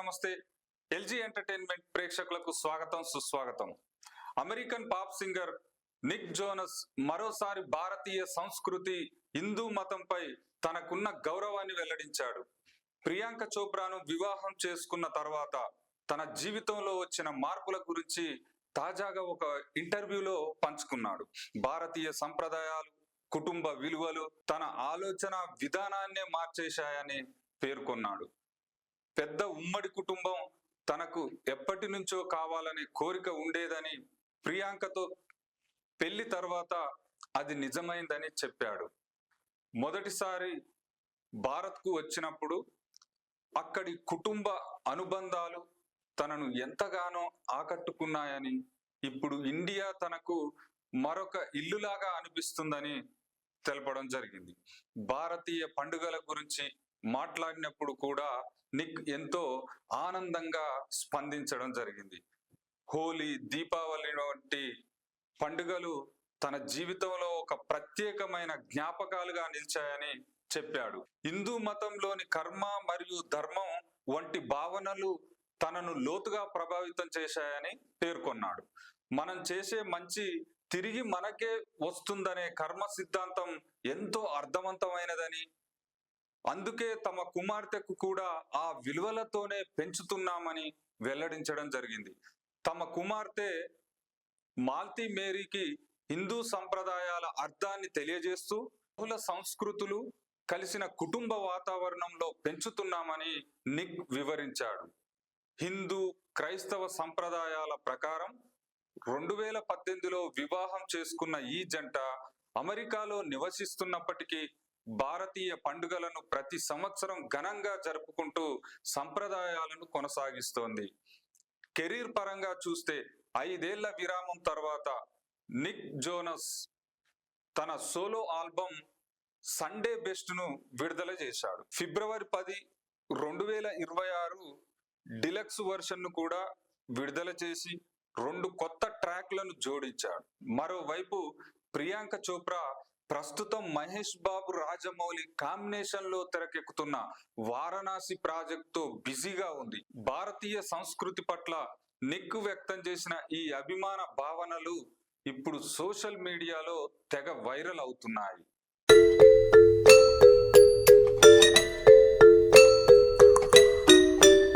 నమస్తే. LG entertainment ప్రేక్షకులకు స్వాగతం సుస్వాగతం. American pop singer Nick Jonas మరోసారి భారతీయ సంస్కృతి హిందూ మతంపై తనకున్న గౌరవాన్ని వెల్లడించాడు. ప్రియాంక చోప్రాను వివాహం చేసుకున్న తర్వాత తన జీవితంలో వచ్చిన మార్పుల గురించి తాజాగా ఒక ఇంటర్వ్యూలో పంచుకున్నాడు. భారతీయ సంప్రదాయాలు కుటుంబ విలువలు తన ఆలోచన విధానాన్నే మార్చేశాయని పేర్కొన్నాడు. పెద్ద ఉమ్మడి కుటుంబం తనకు ఎప్పటి నుంచో కావాలనే కోరిక ఉండేదని ప్రియాంకతో పెళ్ళి తర్వాత అది నిజమైందని చెప్పాడు. మొదటిసారి భారత్కు వచ్చినప్పుడు అక్కడి కుటుంబ అనుబంధాలు తనను ఎంతగానో ఆకట్టుకున్నాయని ఇప్పుడు ఇండియా తనకు మరొక ఇల్లులాగా అనిపిస్తుందని తెలపడం జరిగింది. భారతీయ పండుగల గురించి మాట్లాడినప్పుడు కూడా నిక్ ఎంతో ఆనందంగా స్పందించడం జరిగింది. హోలీ దీపావళి వంటి పండుగలు తన జీవితంలో ఒక ప్రత్యేకమైన జ్ఞాపకాలుగా నిలిచాయని చెప్పాడు. హిందూ మతంలోని కర్మ మరియు ధర్మం వంటి భావనలు తనను లోతుగా ప్రభావితం చేశాయని పేర్కొన్నాడు. మనం చేసే మంచి తిరిగి మనకే వస్తుందనే కర్మ సిద్ధాంతం ఎంతో అర్థవంతమైనదని అందుకే తమ కుమార్తెకు కూడా ఆ విలువలతోనే పెంచుతున్నామని వెల్లడించడం జరిగింది. తమ కుమార్తె మాల్తీ మేరీకి హిందూ సంప్రదాయాల అర్థాన్ని తెలియజేస్తూ బహుళ సంస్కృతులు కలిసిన కుటుంబ వాతావరణంలో పెంచుతున్నామని నిక్ వివరించాడు. హిందూ క్రైస్తవ సంప్రదాయాల ప్రకారం రెండు వేల పద్దెనిమిదిలో వివాహం చేసుకున్న ఈ జంట అమెరికాలో నివసిస్తున్నప్పటికీ భారతీయ పండుగలను ప్రతి సంవత్సరం ఘనంగా జరుపుకుంటూ సంప్రదాయాలను కొనసాగిస్తోంది. కెరీర్ పరంగా చూస్తే ఐదేళ్ళ విరామం తర్వాత నిక్ జోనస్ తన సోలో ఆల్బమ్ సండే బెస్ట్ను విడుదల చేశాడు. ఫిబ్రవరి పది రెండు వేల ఇరవై ఆరు డిలక్స్ వర్షన్ను కూడా విడుదల చేసి రెండు కొత్త ట్రాక్లను జోడించాడు. మరోవైపు ప్రియాంక చోప్రా ప్రస్తుతం మహేష్ బాబు రాజమౌళి కాంబినేషన్లో తెరకెక్కుతున్న వారణాసి ప్రాజెక్ట్తో బిజీగా ఉంది. భారతీయ సంస్కృతి పట్ల నిక్కు వ్యక్తం చేసిన ఈ అభిమాన భావనలు ఇప్పుడు సోషల్ మీడియాలో తెగ వైరల్ అవుతున్నాయి.